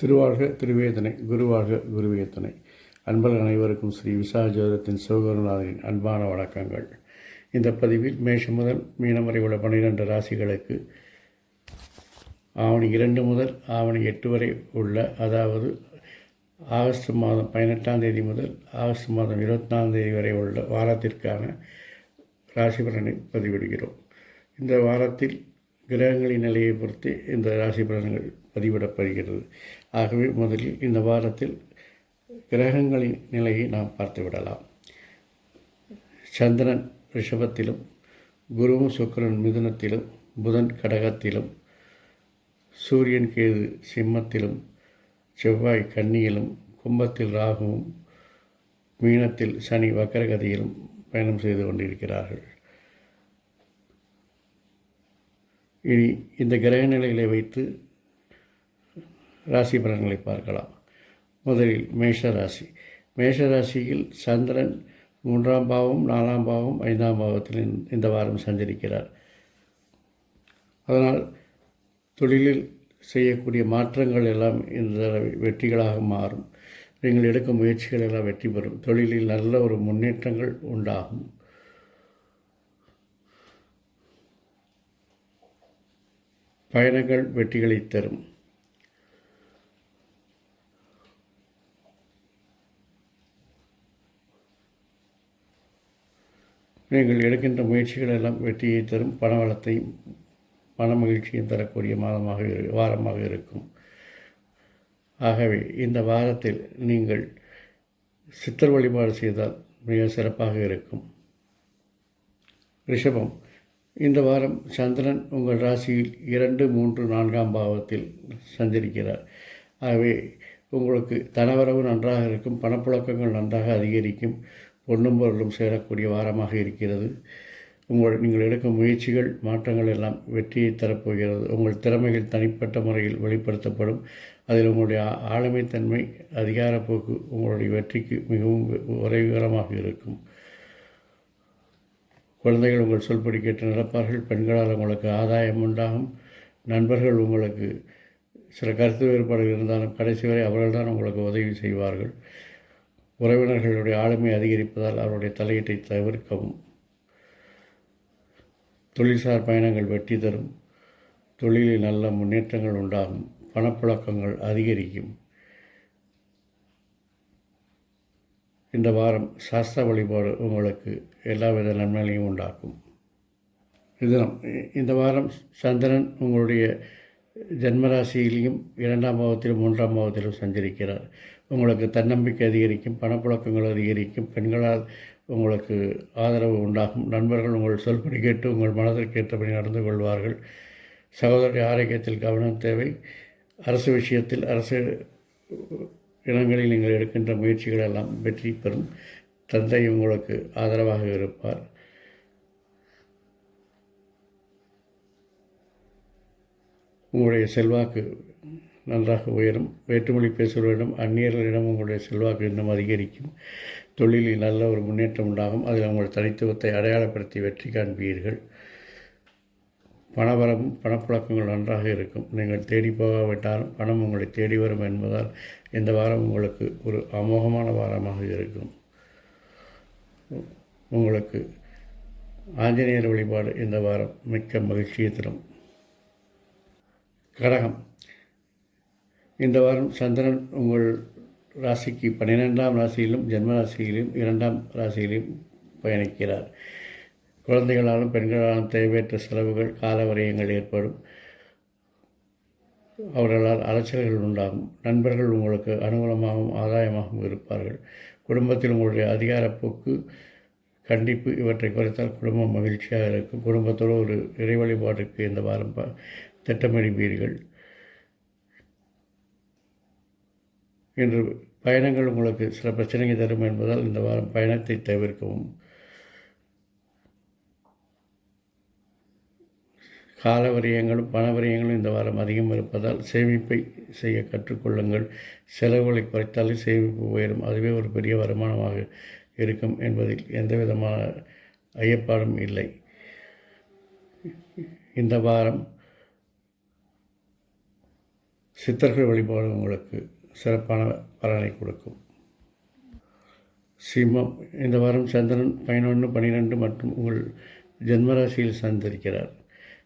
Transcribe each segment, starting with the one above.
திருவாழ்க திருவேதனை குருவாழ்க குருவேதனை. அன்பர்கள் அனைவருக்கும் ஸ்ரீ விசாஜோதத்தின் சிவகுருநாதரின் அன்பான வணக்கங்கள். இந்த பதிவில் மேஷம் முதல் மீனம் வரை உள்ள பன்னிரெண்டு ராசிகளுக்கு ஆவணி இரண்டு முதல் ஆவணி எட்டு வரை உள்ள அதாவது ஆகஸ்ட் மாதம் பதினெட்டாம் தேதி முதல் ஆகஸ்ட் மாதம் இருபத்தி நாலாம் தேதி வரை உள்ள வாரத்திற்கான ராசி பலனை பதிவிடுகிறோம். இந்த வாரத்தில் கிரகங்களின் நிலையை பொறுத்து இந்த ராசி பலன்கள் பதிவிடப்படுகிறது. ஆகவே முதலில் இந்த வாரத்தில் கிரகங்களின் நிலையை நாம் பார்த்து விடலாம். சந்திரன் ரிஷபத்திலும் குருவும் சுக்கரன் மிதுனத்திலும் புதன் கடகத்திலும் சூரியன் கேது சிம்மத்திலும் செவ்வாய் கன்னியிலும் கும்பத்தில் ராகுவும் மீனத்தில் சனி வக்கரகதியிலும் பயணம் செய்து கொண்டிருக்கிறார்கள். இனி இந்த கிரக நிலைகளை வைத்து ராசி பலன்களை பார்க்கலாம். முதலில் மேஷ ராசி. மேஷ ராசியில் சந்திரன் மூன்றாம் பாவம் நாலாம் பாவம் ஐந்தாம் பாவத்தில் இந்த- வாரம் சஞ்சரிக்கிறார். அதனால் தொழிலில் செய்யக்கூடிய மாற்றங்கள் எல்லாம் இந்த வெற்றிகளாக மாறும். நீங்கள் எடுக்கும் முயற்சிகள் எல்லாம் வெற்றி பெறும். தொழிலில் நல்ல ஒரு முன்னேற்றங்கள் உண்டாகும். பயணங்கள் வெற்றிகளை தரும். நீங்கள் எடுக்கின்ற முயற்சிகள் எல்லாம் வெற்றியை தரும். பணவளத்தையும் மன மகிழ்ச்சியும் தரக்கூடிய மாதமாக இரு- வாரமாக இருக்கும். ஆகவே இந்த வாரத்தில் நீங்கள் சித்தர் வழிபாடு செய்தால் மிக சிறப்பாக இருக்கும். ரிஷபம் இந்த வாரம் சந்திரன் உங்கள் ராசியில் இரண்டு மூன்று நான்காம் பாவத்தில் சஞ்சரிக்கிறார். ஆகவே உங்களுக்கு தனவரவு நன்றாக இருக்கும் பணப்புழக்கங்கள் நன்றாக அதிகரிக்கும் பொன்னும் பொருளும் சேரக்கூடிய வாரமாக இருக்கிறது. உங்கள் நீங்கள் எடுக்கும் முயற்சிகள் மாற்றங்கள் எல்லாம் வெற்றியை தரப்போகிறது. உங்கள் திறமைகள் தனிப்பட்ட முறையில் வெளிப்படுத்தப்படும். அதில் உங்களுடைய ஆளுமைத்தன்மை அதிகாரப்போக்கு உங்களுடைய வெற்றிக்கு மிகவும் உதவிகரமாக இருக்கும். குழந்தைகள் உங்கள் சொல்படி கேட்டு நடப்பார்கள். பெண்களால் உங்களுக்கு ஆதாயம் உண்டாகும். நண்பர்கள் உங்களுக்கு சில கருத்து வேறுபாடுகள் இருந்தாலும் கடைசி வரை அவர்கள்தான் உங்களுக்கு உதவி செய்வார்கள். உறவினர்களுடைய ஆளுமை அதிகரிப்பதால் அவருடைய தலையீட்டை தவிர்க்கவும். தொழில்சார் பயணங்கள் வெற்றி தரும். தொழிலில் நல்ல முன்னேற்றங்கள் உண்டாகும். பணப்புழக்கங்கள் அதிகரிக்கும். இந்த வாரம் சாஸ்திர வழிபாடு உங்களுக்கு எல்லாவித நன்மைகளையும் உண்டாக்கும். இதுதான். இந்த வாரம் சந்திரன் உங்களுடைய ஜென்மராசியிலையும் இரண்டாம் பாவத்திலும் மூன்றாம் பாவத்திலும் சஞ்சரிக்கிறார். உங்களுக்கு தன்னம்பிக்கை அதிகரிக்கும் பணப்புழக்கங்கள் அதிகரிக்கும். பெண்களால் உங்களுக்கு ஆதரவு உண்டாகும். நண்பர்கள் உங்கள் சொல்படி கேட்டு உங்கள் மனதிற்கு ஏற்றபடி நடந்து கொள்வார்கள். சகோதரி ஆரோக்கியத்தில் கவனம் தேவை. அரசு விஷயத்தில் அரசு இடங்களில் நீங்கள் எடுக்கின்ற முயற்சிகள் எல்லாம் வெற்றி பெறும். தந்தை உங்களுக்கு ஆதரவாக இருப்பார். உங்களுடைய செல்வாக்கு நன்றாக உயரும். வேற்றுமொழி பேசுபவர்களிடம் அந்நியர்களிடம் உங்களுடைய செல்வாக்கு இன்னும் அதிகரிக்கும். தொழிலில் நல்ல ஒரு முன்னேற்றம் உண்டாகும். அதில் உங்கள் தனித்துவத்தை அடையாளப்படுத்தி வெற்றி காண்பீர்கள். பணவரமும் பணப்புழக்கங்கள் நன்றாக இருக்கும். நீங்கள் தேடி போகாவிட்டாலும் பணம் உங்களை தேடி வரும் என்பதால் இந்த வாரம் உங்களுக்கு ஒரு அமோகமான வாரமாக இருக்கும். உங்களுக்கு ஆஞ்சநேயர் வழிபாடு இந்த வாரம் மிக்க மகிழ்ச்சியை தரும். கடகம். இந்த வாரம் சந்திரன் உங்கள் ராசிக்கு பன்னிரெண்டாம் ராசியிலும் ஜென்ம ராசியிலும் இரண்டாம் ராசியிலும் பயணிக்கிறார். குழந்தைகளாலும் பெண்களாலும் தேவையற்ற செலவுகள் காலவரையங்கள் ஏற்படும். அவர்களால் அலைச்சல்கள் உண்டாகும். நண்பர்கள் உங்களுக்கு அனுகூலமாகவும் ஆதாயமாகவும் இருப்பார்கள். குடும்பத்தில் உங்களுடைய அதிகாரப்போக்கு கண்டிப்பு இவற்றை குறைத்தால் குடும்பம் மகிழ்ச்சியாக இருக்கும். குடும்பத்தோடு ஒரு இறை வழிபாட்டுக்கு இந்த வாரம் ப- திட்டமிடுவீர்கள். இன்று பயணங்கள் உங்களுக்கு சில பிரச்சனைகள் தரும் என்பதால் இந்த வாரம் பயணத்தை தவிர்க்கவும். கால விரயங்களும் பண விரயங்களும் இந்த வாரம் அதிகம் இருப்பதால் சேமிப்பை செய்ய கற்றுக்கொள்ளுங்கள். செலவுகளை குறைத்தாலே சேமிப்பு உயரும். அதுவே ஒரு பெரிய வருமானமாக இருக்கும் என்பதில் எந்த விதமான ஐயப்பாடும் இல்லை. இந்த வாரம் சித்தர்கள் வழிபாடு உங்களுக்கு சிறப்பான பலனை கொடுக்கும். சிம்மம் இந்த வாரம் சந்திரன் பதினொன்று பன்னிரெண்டு மற்றும் உங்கள் ஜென்மராசியில் சந்திருக்கிறார்.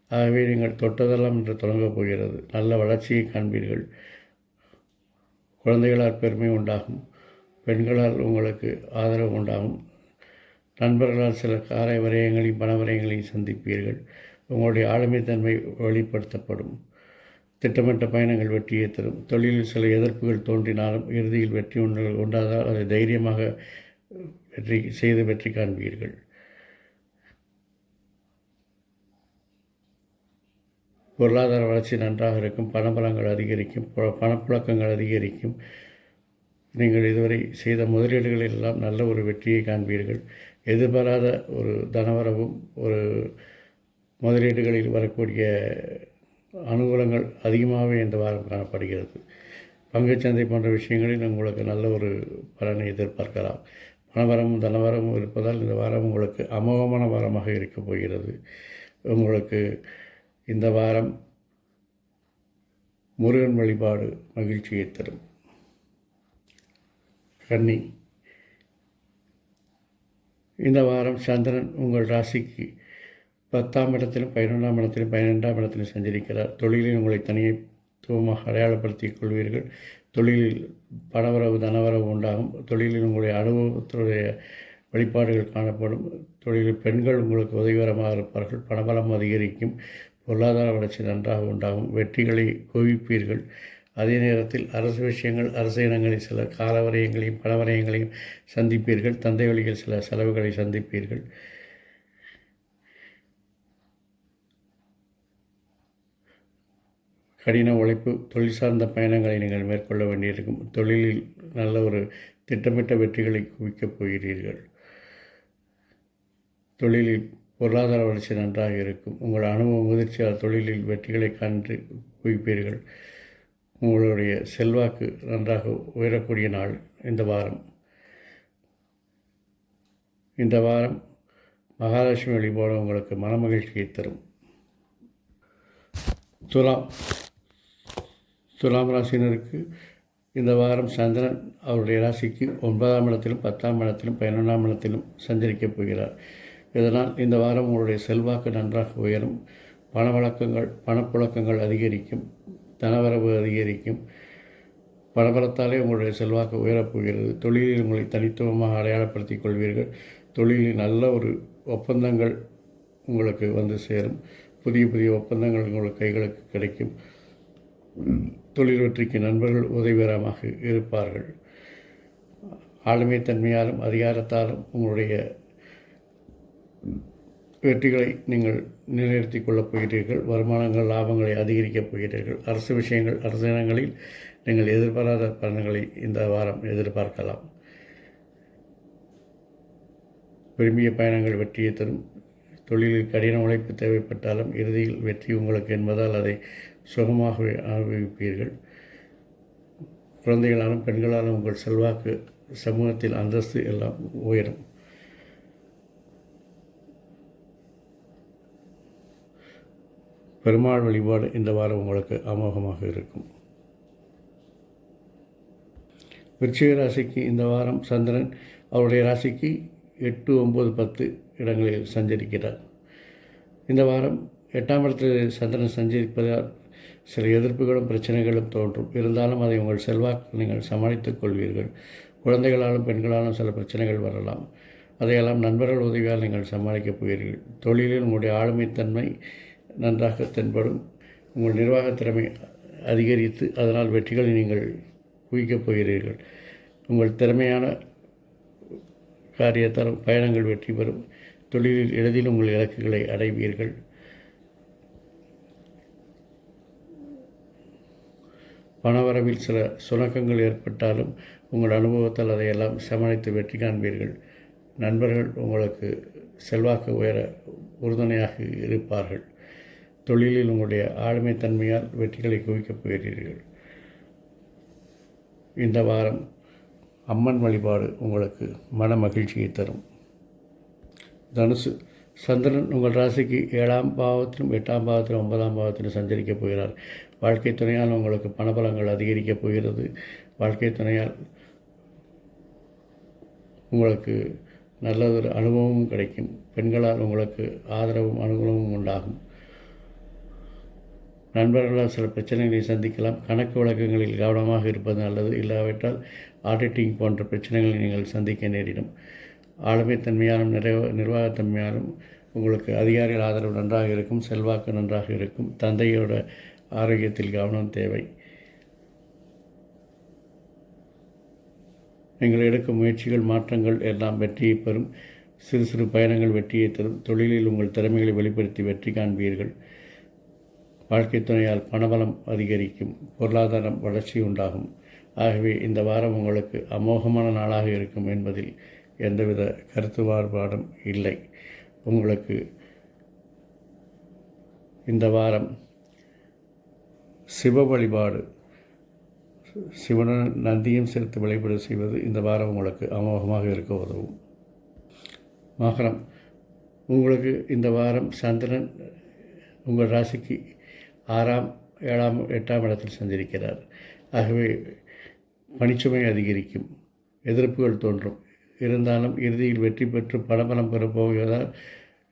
ஆகவே நீங்கள் தொட்டதெல்லாம் என்று தொடங்கப் போகிறது. நல்ல வளர்ச்சியை காண்பீர்கள். குழந்தைகளால் பெருமை உண்டாகும். பெண்களால் உங்களுக்கு ஆதரவு உண்டாகும். நண்பர்களால் சில காரை விரயங்களையும் பண விரயங்களையும் சந்திப்பீர்கள். உங்களுடைய ஆளுமைத்தன்மை வெளிப்படுத்தப்படும். திட்டமிட்ட பயணங்கள் வெற்றியை தரும். தொழிலில் சில எதிர்ப்புகள் தோன்றினாலும் இறுதியில் வெற்றி ஒன்று உண்டாதால் அதை தைரியமாக வெற்றி செய்து வெற்றி காண்பீர்கள். பொருளாதார வளர்ச்சி நன்றாக இருக்கும். பணபலங்கள் அதிகரிக்கும். பணப்புழக்கங்கள் அதிகரிக்கும். நீங்கள் இதுவரை செய்த முதலீடுகளில் எல்லாம் நல்ல ஒரு வெற்றியை காண்பீர்கள். எதிர்பாராத ஒரு தனவரவும் ஒரு முதலீடுகளில் வரக்கூடிய அனுகூலங்கள் அதிகமாகவே இந்த வாரம் காணப்படுகிறது. பங்குச்சந்தை போன்ற விஷயங்களில் உங்களுக்கு நல்ல ஒரு பலனை எதிர்பார்க்கலாம். பணவரமும் தனவரமும் இருப்பதால் இந்த வாரம் உங்களுக்கு அமோகமான வாரமாக இருக்கப் போகிறது. உங்களுக்கு இந்த வாரம் முருகன் வழிபாடு மகிழ்ச்சியை தரும். கன்னி. இந்த வாரம் சந்திரன் உங்கள் ராசிக்கு பத்தாம் இடத்திலும் பதினொன்றாம் இடத்திலும் பன்னிரெண்டாம் இடத்திலும் சஞ்சரிக்கிறார். தொழிலில் உங்களை தனித்துவமாக அடையாளப்படுத்திக் கொள்வீர்கள். தொழிலில் பணவரவு தனவரவு உண்டாகும். தொழிலில் உங்களுடைய அனுபவத்துடைய வெளிப்பாடுகள் காணப்படும். தொழிலில் பெண்கள் உங்களுக்கு உதவிகரமாக இருப்பார்கள். பணபலம் அதிகரிக்கும். பொருளாதார வளர்ச்சி நன்றாக உண்டாகும். வெற்றிகளை குவிப்பீர்கள் அதே நேரத்தில் அரசு விஷயங்கள் அரசு இனங்களில் சில காலவரையங்களையும் பணவரையங்களையும் சந்திப்பீர்கள். தந்தை வழியில் சில செலவுகளை சந்திப்பீர்கள். கடின உழைப்பு தொழில் சார்ந்த பயணங்களை நீங்கள் மேற்கொள்ள வேண்டியிருக்கும். தொழிலில் நல்ல ஒரு திட்டமிட்ட வெற்றிகளை குவிக்கப் போகிறீர்கள். தொழிலில் பொருளாதார வளர்ச்சி நன்றாக இருக்கும். உங்கள் அனுபவ முதிர்ச்சியால் தொழிலில் வெற்றிகளை கண்டு குவிப்பீர்கள். உங்களுடைய செல்வாக்கு நன்றாக உயரக்கூடிய நாள் இந்த வாரம். இந்த வாரம் மகாலட்சுமி வழிபாடு உங்களுக்கு மனமகிழ்ச்சியை தரும். துலாம் துலாம் ராசினருக்கு இந்த வாரம் சந்திரன் அவருடைய ராசிக்கு ஒன்பதாம் இடத்திலும் பத்தாம் இடத்திலும் பதினொன்றாம் இடத்திலும் சஞ்சரிக்கப் போகிறார். இதனால் இந்த வாரம் உங்களுடைய செல்வாக்கு நன்றாக உயரும். பணவழக்கங்கள் பணப்புழக்கங்கள் அதிகரிக்கும். தனவரவு அதிகரிக்கும். பரபரத்தாலே உங்களுடைய செல்வாக்கு உயரப்போகிறது தொழிலில் உங்களை தனித்துவமாக அடையாளப்படுத்திக் கொள்வீர்கள். தொழிலில் நல்ல ஒரு ஒப்பந்தங்கள் உங்களுக்கு வந்து சேரும். புதிய புதிய ஒப்பந்தங்கள் உங்களுக்கு கைகளுக்கு கிடைக்கும். தொழில் வெற்றிக்கு நண்பர்கள் உதவிகரமாக இருப்பார்கள். ஆளுமைத்தன்மையாலும் அதிகாரத்தாலும் உங்களுடைய வெற்றிகளை நீங்கள் நிலைநிறுத்திக் கொள்ளப் போகிறீர்கள். வருமானங்கள் லாபங்களை அதிகரிக்கப் போகிறீர்கள். அரசு விஷயங்கள் அரசு இனங்களில் நீங்கள் எதிர்பாராத பலன்களை இந்த வாரம் எதிர்பார்க்கலாம். விரும்பிய பயணங்கள் வெற்றியை தரும். தொழிலில் கடின உழைப்பு தேவைப்பட்டாலும் இறுதியில் வெற்றி உங்களுக்கு என்பதால் அதை சுகமாகவே அனுபவிப்பீர்கள் குழந்தைகளாலும் பெண்களாலும் உங்கள் செல்வாக்கு சமூகத்தில் அந்தஸ்து எல்லாம் உயரும். பெருமாள் வழிபாடு இந்த வாரம் உங்களுக்கு அமோகமாக இருக்கும். விருச்சிக ராசிக்கு இந்த வாரம் சந்திரன் அவருடைய ராசிக்கு எட்டு ஒம்பது பத்து இடங்களில் சஞ்சரிக்கிறார். இந்த வாரம் எட்டாம் இடத்தில் சந்திரன் சஞ்சரிப்பதால் சில எதிர்ப்புகளும் பிரச்சனைகளும் தோன்றும். இருந்தாலும் அதை உங்கள் செல்வாக்கு நீங்கள் சமாளித்துக் கொள்வீர்கள். குழந்தைகளாலும் பெண்களாலும் சில பிரச்சனைகள் வரலாம். அதையெல்லாம் நண்பர்கள் உதவியால் நீங்கள் சமாளிக்கப் போகிறீர்கள் தொழிலில் உங்களுடைய ஆளுமைத்தன்மை நன்றாக தென்படும். உங்கள் நிர்வாகத் திறமை அதிகரித்து அதனால் வெற்றிகளை நீங்கள் குவிக்கப் போகிறீர்கள். உங்கள் திறமையான காரியத்தால் பயணங்கள் வெற்றி பெறும். தொழிலில் எளிதில் உங்கள் இலக்குகளை அடைவீர்கள். பணவரவில் சில சுணக்கங்கள் ஏற்பட்டாலும் உங்கள் அனுபவத்தால் அதையெல்லாம் சமாளித்து வெற்றி காண்பீர்கள். நண்பர்கள் உங்களுக்கு செல்வாக்கு உயர உறுதுணையாக இருப்பார்கள். தொழிலில் உங்களுடைய ஆளுமை தன்மையால் வெற்றிகளை குவிக்கப் போகிறீர்கள். இந்த வாரம் அம்மன் வழிபாடு உங்களுக்கு மன மகிழ்ச்சியை தரும். தனுசு சந்திரன் உங்கள் ராசிக்கு ஏழாம் பாவத்திலும் எட்டாம் பாவத்திலும் ஒன்பதாம் பாவத்திலும் சஞ்சரிக்கப் போகிறார். வாழ்க்கை துணையால் உங்களுக்கு பணபலங்கள் அதிகரிக்கப் போகிறது. வாழ்க்கை துணையால் உங்களுக்கு நல்லதொரு அனுபவமும் கிடைக்கும். பெண்களால் உங்களுக்கு ஆதரவும் அனுகூலமும் உண்டாகும். நண்பர்களால் சில பிரச்சனைகளை சந்திக்கலாம். கணக்கு வழக்கங்களில் கவனமாக இருப்பது நல்லது. இல்லாவிட்டால் ஆடிட்டிங் போன்ற பிரச்சனைகளை நீங்கள் சந்திக்க நேரிடும். ஆளுமைத்தன்மையாலும் நிறைவ நிர்வாகத்தன்மையாலும் உங்களுக்கு அதிகாரிகள் ஆதரவு நன்றாக இருக்கும் செல்வாக்கு நன்றாக இருக்கும். தந்தையோட ஆரோக்கியத்தில் கவனம் தேவை. நீங்கள் எடுக்கும் முயற்சிகள் மாற்றங்கள் எல்லாம் வெற்றியை பெறும். சிறு சிறு பயணங்கள் வெற்றியை தரும். தொழிலில் உங்கள் திறமைகளை வெளிப்படுத்தி வெற்றி காண்பீர்கள். வாழ்க்கை துணையால் பணபலம் அதிகரிக்கும். பொருளாதாரம் வளர்ச்சி உண்டாகும். ஆகவே இந்த வாரம் உங்களுக்கு அமோகமான நாளாக இருக்கும் என்பதில் எந்தவித கருத்து மாறுபாடும் இல்லை. உங்களுக்கு இந்த வாரம் சிவ வழிபாடு சிவனுடன் நந்தியும் சேர்த்து வழிபாடு செய்வது இந்த வாரம் உங்களுக்கு அமோகமாக இருக்க உதவும். மகரம் உங்களுக்கு இந்த வாரம் சந்திரன் உங்கள் ராசிக்கு ஆறாம் ஏழாம் எட்டாம் இடத்தில் சந்திருக்கிறார். ஆகவே பணிச்சுமை அதிகரிக்கும் எதிர்ப்புகள் தோன்றும். இருந்தாலும் இறுதியில் வெற்றி பெற்று பணபலம் பெறப்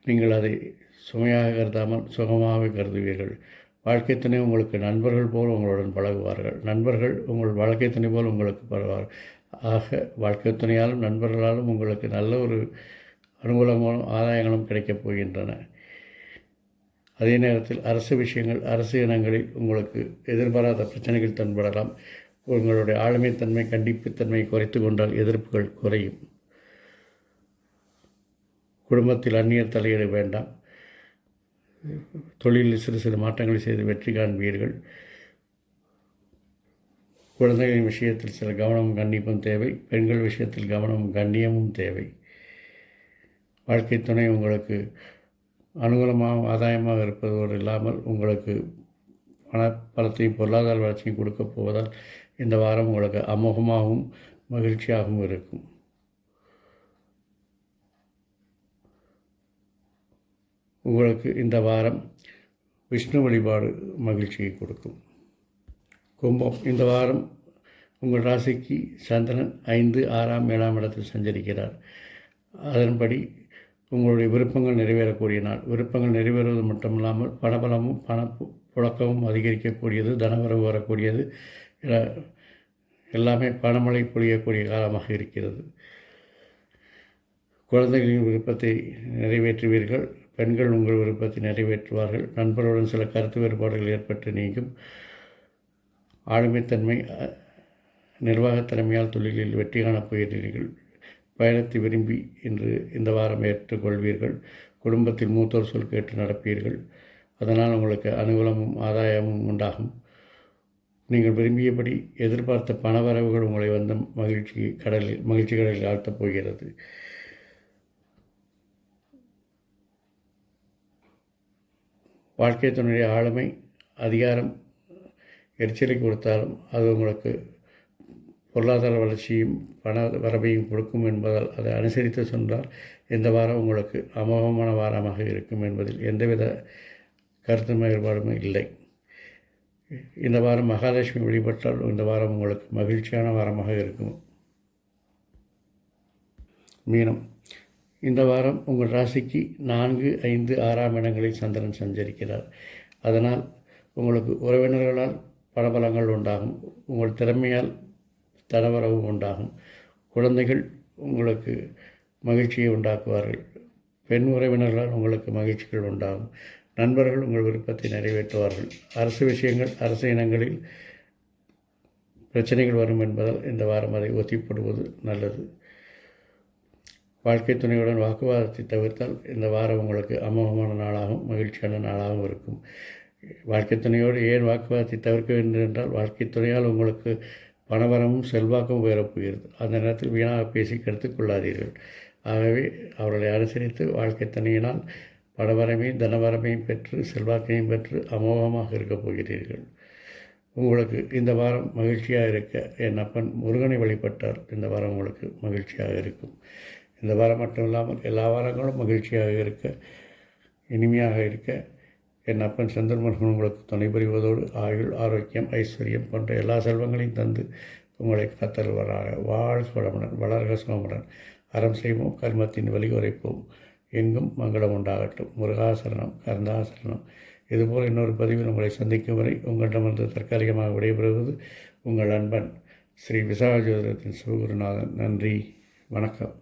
நீங்கள் அதை சுமையாக கருதாமல் சுகமாக கருதுவீர்கள். வாழ்க்கை துணை உங்களுக்கு நண்பர்கள் போல் உங்களுடன் பழகுவார்கள். நண்பர்கள் உங்கள் வாழ்க்கை துணை போல் உங்களுக்கு பழகுவார்கள் ஆக வாழ்க்கை துணையாலும் நண்பர்களாலும் உங்களுக்கு நல்ல ஒரு அனுகூலங்களும் ஆதாயங்களும் கிடைக்கப் போகின்றன. அதே நேரத்தில் அரசு விஷயங்கள் அரசு இனங்களில் உங்களுக்கு எதிர்பாராத பிரச்சனைகள் தென்படலாம். உங்களுடைய ஆளுமைத்தன்மை கண்டிப்புத்தன்மை குறைத்து கொண்டால் எதிர்ப்புகள் குறையும். குடும்பத்தில் அந்நியர் தலையிட வேண்டாம். தொழிலில் சிறு சிறு மாற்றங்களை செய்து வெற்றி காண்பீர்கள். குழந்தைகளின் விஷயத்தில் சில கவனமும் கண்டிப்பும் தேவை. பெண்கள் விஷயத்தில் கவனமும் கண்ணியமும் தேவை. வாழ்க்கை துணை உங்களுக்கு அனுகூலமாக ஆதாயமாக இருப்பதோடு இல்லாமல் உங்களுக்கு பணப்பலத்தையும் பொருளாதார வளர்ச்சியும் கொடுக்க போவதால் இந்த வாரம் உங்களுக்கு அமோகமாகவும் மகிழ்ச்சியாகவும் இருக்கும். உங்களுக்கு இந்த வாரம் விஷ்ணு வழிபாடு மகிழ்ச்சியை கொடுக்கும். கும்பம் இந்த வாரம் உங்கள் ராசிக்கு சந்திரன் ஐந்து ஆறாம் ஏழாம் இடத்தில் சஞ்சரிக்கிறார். அதன்படி உங்களுடைய விருப்பங்கள் நிறைவேறக்கூடிய நாள். விருப்பங்கள் நிறைவேறுவது மட்டுமில்லாமல் பணபலமும் பண புழக்கமும் அதிகரிக்கக்கூடியது தனவரவு வரக்கூடியது. எல்லாமே பணமழை பொழியக்கூடிய காலமாக இருக்கிறது. குழந்தைகளின் விருப்பத்தை நிறைவேற்றுவீர்கள். பெண்கள் உங்கள் விருப்பத்தை நிறைவேற்றுவார்கள். நண்பர்களுடன் சில கருத்து வேறுபாடுகள் ஏற்பட்டு நீங்கும். ஆளுமைத்தன்மை நிர்வாகத்திறமையால் தொழிலில் வெற்றி காணப் போகிறீர்கள். பயணத்தை விரும்பி இன்று இந்த வாரம் ஏற்றுக்கொள்வீர்கள். குடும்பத்தில் மூத்தோர் சொல் கேட்டு நடப்பீர்கள். அதனால் உங்களுக்கு அனுகூலமும் ஆதாயமும் உண்டாகும். நீங்கள் விரும்பியபடி எதிர்பார்த்த பணவரவுகள் உங்களை வந்த மகிழ்ச்சி கடலில் மகிழ்ச்சி கடலில் ஆழ்த்தப் போகிறது. வாழ்க்கை துணையுடைய ஆளுமை அதிகாரம் எரிச்சலை கொடுத்தாலும் அது உங்களுக்கு பொருளாதார வளர்ச்சியும் பண வரவையும் கொடுக்கும் என்பதால் அதை அனுசரித்து சொன்னால் இந்த வாரம் உங்களுக்கு அமோகமான வாரமாக இருக்கும் என்பதில் எந்தவித கருத்து வேறுபாடும் இல்லை. இந்த வாரம் மகாலட்சுமி வழிபட்டால் இந்த வாரம் உங்களுக்கு மகிழ்ச்சியான வாரமாக இருக்கும். மீனம் இந்த வாரம் உங்கள் ராசிக்கு நான்கு ஐந்து ஆறாம் இடங்களில் சந்திரன் சஞ்சரிக்கிறார். அதனால் உங்களுக்கு உறவினர்களால் பலபலங்கள் உண்டாகும். உங்கள் திறமையால் தனவரவு உண்டாகும். குழந்தைகள் உங்களுக்கு மகிழ்ச்சியை உண்டாக்குவார்கள். பெண் உறவினர்களால் உங்களுக்கு மகிழ்ச்சிகள் உண்டாகும். நண்பர்கள் உங்கள் விருப்பத்தை நிறைவேற்றுவார்கள். அரசு விஷயங்கள் அரசு இனங்களில் பிரச்சனைகள் வரும் என்பதால் இந்த வாரம் அதை ஒத்திப்படுவது நல்லது. வாழ்க்கை துணையுடன் வாக்குவாதத்தை தவிர்த்தால் இந்த வாரம் உங்களுக்கு அமோகமான நாளாகவும் மகிழ்ச்சியான நாளாகவும் இருக்கும். வாழ்க்கை துணையோடு ஏன் வாக்குவாதத்தை தவிர்க்க வேண்டும் என்றால் வாழ்க்கை துணையால் உங்களுக்கு பணவரமும் செல்வாக்கும் உயரப்போகிறது. அந்த நேரத்தில் வீணாக பேசி கெடுத்துக் கொள்ளாதீர்கள். ஆகவே அவர்களை அனுசரித்து வாழ்க்கை துணையினால் பணவரமையும் தனவரமையும் பெற்று செல்வாக்கையும் பெற்று அமோகமாக இருக்கப் போகிறீர்கள். உங்களுக்கு இந்த வாரம் மகிழ்ச்சியாக இருக்க என் அப்பன் முருகனை வழிபட்டால் இந்த வாரம் உங்களுக்கு மகிழ்ச்சியாக இருக்கும். இந்த வாரம் மட்டும் இல்லாமல் எல்லா வாரங்களும் மகிழ்ச்சியாக இருக்க இனிமையாக இருக்க. என் அப்பன் சந்திரமோகன் உங்களுக்கு துணை புரிவதோடு ஆயுள் ஆரோக்கியம் ஐஸ்வர்யம் போன்ற எல்லா செல்வங்களையும் தந்து உங்களை காத்தல்வராக வாழ் வளமுடன் வளர்க சோமுடன் அறம் செய்வோம் கர்மத்தின் வழி உரைப்போம். எங்கும் மங்களம் உண்டாகட்டும். முருகாசரணம் கர்ந்தாசரணம் இதுபோல் இன்னொரு பதிவில் உங்களை சந்திக்கும் வரை உங்களிடமிருந்து தற்காலிகமாக விடைபெறுவது உங்கள் அன்பன் ஸ்ரீ விசாகஜோதரத்தின் சிவகுருநாதன் நன்றி வணக்கம்.